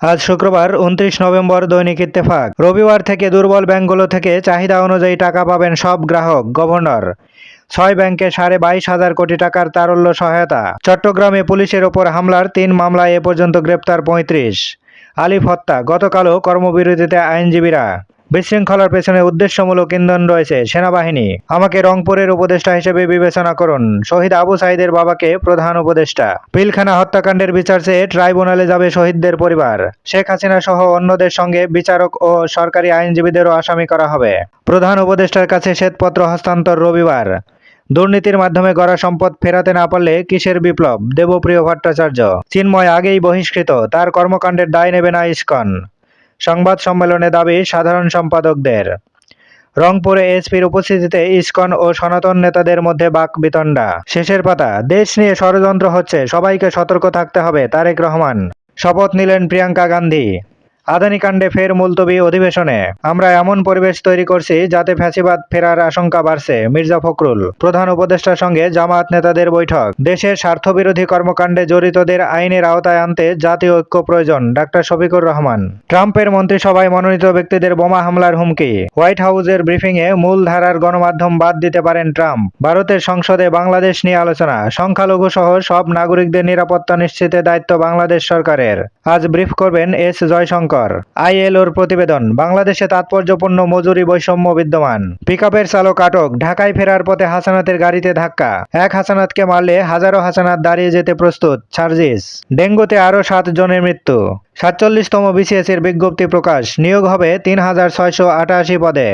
আজ শুক্রবার উনত্রিশ নভেম্বর দৈনিক ইত্তেফাক। রবিবার থেকে দুর্বল ব্যাংকগুলো থেকে চাহিদা অনুযায়ী টাকা পাবেন সব গ্রাহক, গভর্নর। ছয় ব্যাংকে সাড়ে বাইশ হাজার কোটি টাকার তারল্য সহায়তা। চট্টগ্রামে পুলিশের ওপর হামলার তিন মামলায় এ পর্যন্ত গ্রেপ্তার পঁয়ত্রিশ। আলিফ হত্যা, গতকালও কর্মবিরতিতে আইনজীবীরা। বিশৃঙ্খলার পেছনে উদ্দেশ্যমূলক ইন্ধন রয়েছে সেনাবাহিনী। আমাকে রংপুরের উপদেষ্টা হিসেবে বিবেচনা করুন, শহীদ আবু সাইদের বাবাকে প্রধান উপদেষ্টা। পিলখানা হত্যাকাণ্ডের বিচার চেয়ে ট্রাইব্যুনালে যাবে শহীদদের পরিবার। শেখ হাসিনা সহ অন্যদের সঙ্গে বিচারক ও সরকারি আইনজীবীদেরও আসামি করা হবে। প্রধান উপদেষ্টার কাছে শ্বেতপত্র হস্তান্তর রবিবার। দুর্নীতির মাধ্যমে গড়া সম্পদ ফেরাতে না পারলে কিসের বিপ্লব? দেবপ্রিয় ভট্টাচার্য। চিন্ময় আগেই বহিষ্কৃত, তার কর্মকাণ্ডের দায় নেবে না ইস্কন। সংবাদ সম্মেলনে দাবি সাধারণ সম্পাদকদের। রংপুরে এসপির উপস্থিতিতে ইস্কন ও সনাতন নেতাদের মধ্যে বাক বিতণ্ডা। শেষের পাতা, দেশ নিয়ে ষড়যন্ত্র হচ্ছে, সবাইকে সতর্ক থাকতে হবে, তারেক রহমান। শপথ নিলেন প্রিয়াঙ্কা গান্ধী। আদানি কাণ্ডে ফের মুলতবি অধিবেশনে। আমরা এমন পরিবেশ তৈরি করছি যাতে ফ্যাসিবাদ ফেরার আশঙ্কা বাড়ছে, মির্জা ফখরুল। প্রধান উপদেষ্টার সঙ্গে জামাত নেতাদের বৈঠক। দেশের স্বার্থবিরোধী কর্মকাণ্ডে জড়িতদের আইনের আওতায় আনতে জাতীয় ঐক্য প্রয়োজন, ডাক্তার শফিকুর রহমান। ট্রাম্পের মন্ত্রিসভায় মনোনীত ব্যক্তিদের বোমা হামলার হুমকি। হোয়াইট হাউসের ব্রিফিংয়ে মূল ধারার গণমাধ্যম বাদ দিতে পারেন ট্রাম্প। ভারতের সংসদে বাংলাদেশ নিয়ে আলোচনা। সংখ্যালঘু সহ সব নাগরিকদের নিরাপত্তা নিশ্চিতের দায়িত্ব বাংলাদেশ সরকারের। আজ ব্রিফ করবেন এস জয়শঙ্কর। আইএলওর প্রতিবেদন, বাংলাদেশে তাৎপর্যপূর্ণ মজুরি বৈষম্য বিদ্যমান। পিকআপের চালক আটক, ঢাকায় ফেরার পথে হাসানাতের গাড়িতে ধাক্কা। এক হাসানাতকে মারলে হাজারো হাসানাত দাঁড়িয়ে যেতে প্রস্তুত, সার্জিস। ডেঙ্গুতে আরও সাত জনের মৃত্যু। সাতচল্লিশতম বিসিএসের বিজ্ঞপ্তি প্রকাশ, নিয়োগ হবে তিন হাজার ছয়শো আটাশি পদে।